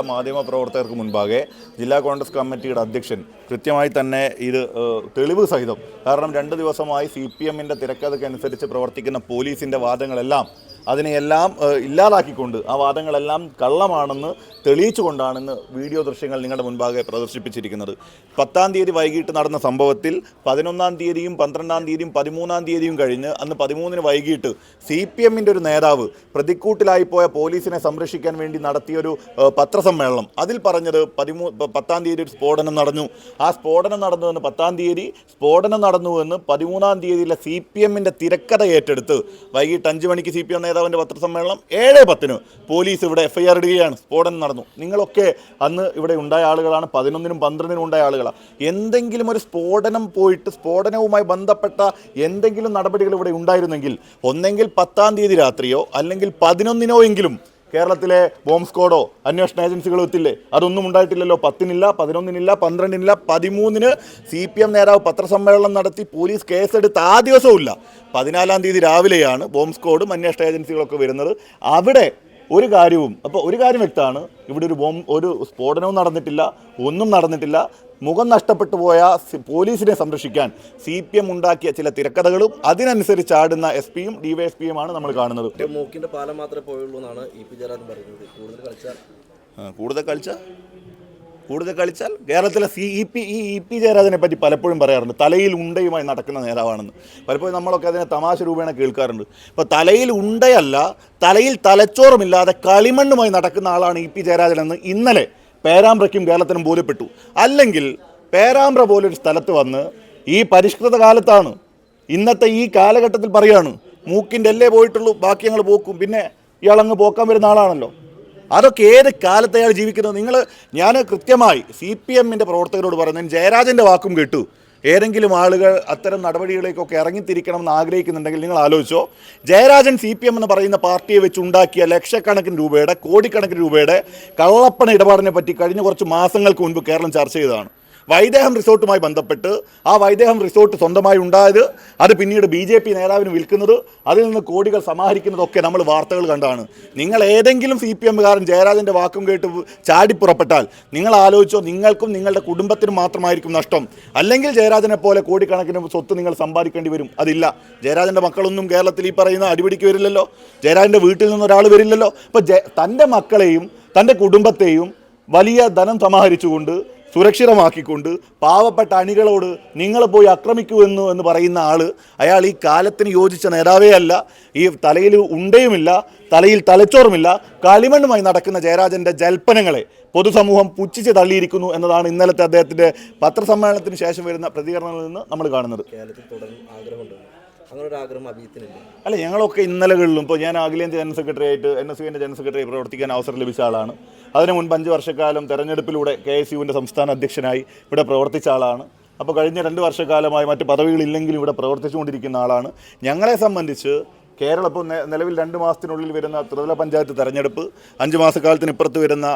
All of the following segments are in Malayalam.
മാധ്യമ പ്രവർത്തകർക്ക് മുൻപാകെ ജില്ലാ കോൺഗ്രസ് കമ്മിറ്റിയുടെ അധ്യക്ഷൻ കൃത്യമായി തന്നെ ഇത് തെളിവ് സഹിതം കാരണം രണ്ട് ദിവസമായി സി പി എമ്മിന്റെ തിരക്കഥയ്ക്കനുസരിച്ച് പ്രവർത്തിക്കുന്ന പോലീസിന്റെ വാദങ്ങളെല്ലാം അതിനെയെല്ലാം ഇല്ലാതാക്കിക്കൊണ്ട് ആ വാദങ്ങളെല്ലാം കള്ളമാണെന്ന് തെളിയിച്ചുകൊണ്ടാണ് ഇന്ന് വീഡിയോ ദൃശ്യങ്ങൾ നിങ്ങളുടെ മുൻപാകെ പ്രദർശിപ്പിച്ചിരിക്കുന്നത്. പത്താം തീയതി വൈകിട്ട് നടന്ന സംഭവത്തിൽ പതിനൊന്നാം തീയതിയും പന്ത്രണ്ടാം തീയതിയും പതിമൂന്നാം തീയതിയും കഴിഞ്ഞ് അന്ന് പതിമൂന്നിന് വൈകിട്ട് സി പി എമ്മിന്റെ ഒരു നേതാവ് പ്രതിക്കൂട്ടിലായി പോയ പോലീസിനെ സംരക്ഷിക്കാൻ വേണ്ടി നടത്തിയൊരു പത്രസമ്മേളനം. അതിൽ പറഞ്ഞത് പതിമൂ പത്താം തീയതി ഒരു സ്ഫോടനം നടന്നു. ആ സ്ഫോടനം നടന്നുവെന്ന് പത്താം തീയതി സ്ഫോടനം നടന്നുവെന്ന് പതിമൂന്നാം തീയതിയിലെ സി പി എമ്മിന്റെ തിരക്കഥ ഏറ്റെടുത്ത് വൈകിട്ട് അഞ്ച് മണിക്ക് സി പി എം നേതാവിന്റെ പത്രസമ്മേളനം ഏഴ് പത്തിന് പോലീസ് ഇവിടെ എഫ് ഐ ആർ ഇടുകയാണ്. സ്ഫോടനം നടന്നു. നിങ്ങളൊക്കെ അന്ന് ഇവിടെ ഉണ്ടായ ആളുകളാണ്. പതിനൊന്നിനും പന്ത്രണ്ടിനും ഉണ്ടായ ആളുകളാണ്. എന്തെങ്കിലും ഒരു സ്ഫോടനം പോയിട്ട് സ്ഫോടനവുമായി ബന്ധപ്പെട്ട എന്തെങ്കിലും നടപടികൾ ഇവിടെ ഉണ്ടായിരുന്നെങ്കിൽ ഒന്നെങ്കിൽ പത്താം തീയതി രാത്രിയോ അല്ലെങ്കിൽ പതിനൊന്നിനോ എങ്കിലും കേരളത്തിലെ ബോംബ് സ്ക്വാഡോ അന്വേഷണ ഏജൻസികളോ എത്തില്ലേ അതൊന്നും ഉണ്ടായിട്ടില്ലല്ലോ. പത്തിനില്ല പതിനൊന്നിനില്ല പന്ത്രണ്ടിനില്ല പതിമൂന്നിന് സി പി എം നേതാവ് പത്രസമ്മേളനം നടത്തി പോലീസ് കേസെടുത്ത് ആ ദിവസവും ഇല്ല പതിനാലാം തീയതി രാവിലെയാണ് ബോംബ് സ്ക്വാഡും അന്വേഷണ ഏജൻസികളൊക്കെ വരുന്നത്. അവിടെ ഒരു കാര്യവും അപ്പോൾ ഒരു കാര്യം വ്യക്തമാണ്. ഇവിടെ ഒരു ബോംബ് ഒരു സ്ഫോടനവും നടന്നിട്ടില്ല ഒന്നും നടന്നിട്ടില്ല. മുഖം നഷ്ടപ്പെട്ടു പോയ പോലീസിനെ സംരക്ഷിക്കാൻ സി പി എം ഉണ്ടാക്കിയ ചില തിരക്കഥകളും അതിനനുസരിച്ച് ആടുന്ന എസ് പിയും ഡി വൈ എസ് പിയുമാണ് നമ്മൾ കാണുന്നത്. മൂക്കിന്റെ പാലം മാത്രമേ പോയുള്ളൂ എന്നാണ് ഇ പി ജയരാജൻ പറയുന്നത്. കൂടുതൽ കളിച്ചാൽ? കൂടുതൽ കളിച്ചാൽ? കൂടുതൽ കളിച്ചാൽ കേരളത്തിലെ സി ഇ പി ഈ ഇ പി ജയരാജനെ പറ്റി പലപ്പോഴും പറയാറുണ്ട്. തലയിൽ ഉണ്ടയുമായി നടക്കുന്ന നേതാവാണെന്ന്. പലപ്പോഴും നമ്മളൊക്കെ അതിനെ തമാശ രൂപേണ കേൾക്കാറുണ്ട്. ഇപ്പോൾ തലയിൽ ഉണ്ടയല്ല തലയിൽ തലച്ചോറുമില്ലാതെ കളിമണ്ണുമായി നടക്കുന്ന ആളാണ് ഇ പി ജയരാജൻ എന്ന് ഇന്നലെ പേരാമ്പ്രയ്ക്കും കേരളത്തിനും ബോധ്യപ്പെട്ടു. അല്ലെങ്കിൽ പേരാമ്പ്ര പോലൊരു സ്ഥലത്ത് വന്ന് ഈ പരിഷ്കൃത കാലത്താണ് ഇന്നത്തെ ഈ കാലഘട്ടത്തിൽ പറയാണ് മൂക്കിന്റെ അല്ലേ പോയിട്ടുള്ളൂ ബാക്കി ഞങ്ങൾ പോക്കും. പിന്നെ ഇയാളങ്ങ് പോക്കാൻ വരുന്ന ആളാണല്ലോ. അതൊക്കെ ഏത് കാലത്ത് അയാൾ ജീവിക്കുന്നത്? നിങ്ങൾ ഞാൻ കൃത്യമായി സി പി എമ്മിന്റെ പ്രവർത്തകരോട് പറയുന്നത് ജയരാജന്റെ വാക്കും കേട്ടു. ഏതെങ്കിലും ആളുകൾ അത്തരം നടപടികളിലേക്കൊക്കെ ഇറങ്ങിത്തിരിക്കണമെന്ന് ആഗ്രഹിക്കുന്നുണ്ടെങ്കിൽ നിങ്ങൾ ആലോചിച്ചോ. ജയരാജൻ സി പി എം എന്ന് പറയുന്ന പാർട്ടിയെ വെച്ച് ഉണ്ടാക്കിയ ലക്ഷക്കണക്കിന് രൂപയുടെ കോടിക്കണക്കിന് രൂപയുടെ കള്ളപ്പണ ഇടപാടിനെ പറ്റി കഴിഞ്ഞ കുറച്ച് മാസങ്ങൾക്ക് മുൻപ് കേരളം ചർച്ച ചെയ്തതാണ്. വൈദേഹം റിസോർട്ടുമായി ബന്ധപ്പെട്ട് ആ വൈദേഹം റിസോർട്ട് സ്വന്തമായി ഉണ്ടായത് അത് പിന്നീട് ബി ജെ പി നേതാവിന് വിൽക്കുന്നത് അതിൽ നിന്ന് കോടികൾ സമാഹരിക്കുന്നതൊക്കെ നമ്മൾ വാർത്തകൾ കണ്ടാണ്. നിങ്ങൾ ഏതെങ്കിലും സി പി എമ്മുകാരൻ ജയരാജന്റെ വാക്കും കേട്ട് ചാടിപ്പുറപ്പെട്ടാൽ നിങ്ങൾ ആലോചിച്ചോ നിങ്ങൾക്കും നിങ്ങളുടെ കുടുംബത്തിനും മാത്രമായിരിക്കും നഷ്ടം. അല്ലെങ്കിൽ ജയരാജനെ പോലെ കോടിക്കണക്കിന് സ്വത്ത് നിങ്ങൾ സമ്പാദിക്കേണ്ടി വരും. അതില്ല. ജയരാജന്റെ മക്കളൊന്നും കേരളത്തിൽ ഈ പറയുന്ന അടിപിടിക്ക് വരില്ലല്ലോ. ജയരാജന്റെ വീട്ടിൽ നിന്ന് ഒരാൾ വരില്ലല്ലോ. അപ്പോൾ തന്റെ മക്കളെയും തന്റെ കുടുംബത്തെയും വലിയ ധനം സമാഹരിച്ചുകൊണ്ട് സുരക്ഷിതമാക്കിക്കൊണ്ട് പാവപ്പെട്ട അണികളോട് നിങ്ങൾ പോയി ആക്രമിക്കൂ എന്ന് എന്ന് പറയുന്ന ആൾ അയാൾ ഈ കാലത്തിന് യോജിച്ച നേതാവേ അല്ല. ഈ തലയിൽ ഉണ്ടയുമില്ല തലയിൽ തലച്ചോറുമില്ല. കളിമണ്ണുമായി നടക്കുന്ന ജയരാജന്റെ ജൽപ്പനങ്ങളെ പൊതുസമൂഹം പുച്ഛിച്ച് തള്ളിയിരിക്കുന്നു എന്നതാണ് ഇന്നലത്തെ അദ്ദേഹത്തിന്റെ പത്രസമ്മേളനത്തിന് ശേഷം വരുന്ന പ്രതികരണങ്ങളിൽ നിന്ന് നമ്മൾ കാണുന്നത്. കേരളത്തിൽ തുടരും ആഗ്രഹമുണ്ട്. ആഗ്രഹം അല്ല ഞങ്ങളൊക്കെ ഇന്നലകളിലും ഇപ്പോൾ ഞാൻ അഖിലേന്ത്യ ജനറൽ സെക്രട്ടറി ആയിട്ട് എൻ എസ് യുവിന്റെ ജനറൽ സെക്രട്ടറി പ്രവർത്തിക്കാൻ അവസരം ലഭിച്ച ആളാണ്. അതിന് മുൻപ് അഞ്ച് വർഷക്കാലം തെരഞ്ഞെടുപ്പിലൂടെ കെ എസ് യുവിന്റെ സംസ്ഥാന അധ്യക്ഷനായി ഇവിടെ പ്രവർത്തിച്ച ആളാണ്. അപ്പോൾ കഴിഞ്ഞ രണ്ട് വർഷക്കാലമായി മറ്റ് പദവികളില്ലെങ്കിലും ഇവിടെ പ്രവർത്തിച്ചുകൊണ്ടിരിക്കുന്ന ആളാണ്. ഞങ്ങളെ സംബന്ധിച്ച് കേരളം ഇപ്പോൾ നിലവിൽ രണ്ട് മാസത്തിനുള്ളിൽ വരുന്ന ത്രിതല പഞ്ചായത്ത് തെരഞ്ഞെടുപ്പ് അഞ്ച് മാസക്കാലത്തിന് ഇപ്പുറത്ത് വരുന്ന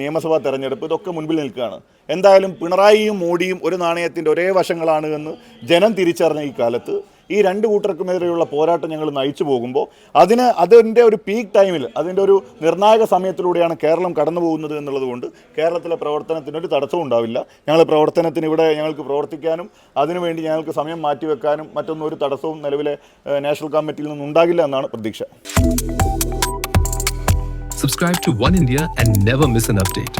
നിയമസഭാ തെരഞ്ഞെടുപ്പ് ഇതൊക്കെ മുൻപിൽ നിൽക്കുകയാണ്. എന്തായാലും പിണറായിയും മോഡിയും ഒരു നാണയത്തിന്റെ ഒരേ വശങ്ങളാണ് എന്ന് ജനം തിരിച്ചറിഞ്ഞ ഈ കാലത്ത് ഈ രണ്ട് കൂട്ടർക്കുമെതിരെയുള്ള പോരാട്ടം ഞങ്ങൾ നയിച്ചു പോകുമ്പോൾ അതിന് അതിന്റെ ഒരു പീക്ക് ടൈമിൽ അതിന്റെ ഒരു നിർണായക സമയത്തിലൂടെയാണ് കേരളം കടന്നു പോകുന്നത് എന്നുള്ളതുകൊണ്ട് കേരളത്തിലെ പ്രവർത്തനത്തിന് ഒരു തടസ്സവും ഉണ്ടാവില്ല ഞങ്ങൾ പ്രവർത്തനത്തിന് ഇവിടെ ഞങ്ങൾക്ക് പ്രവർത്തിക്കാനും അതിനുവേണ്ടി ഞങ്ങൾക്ക് സമയം മാറ്റിവെക്കാനും മറ്റൊന്നും ഒരു തടസ്സവും നിലവിലെ നാഷണൽ കമ്മിറ്റിയിൽ നിന്നും ഉണ്ടാകില്ല എന്നാണ് പ്രതീക്ഷ Subscribe to One India and never miss an update.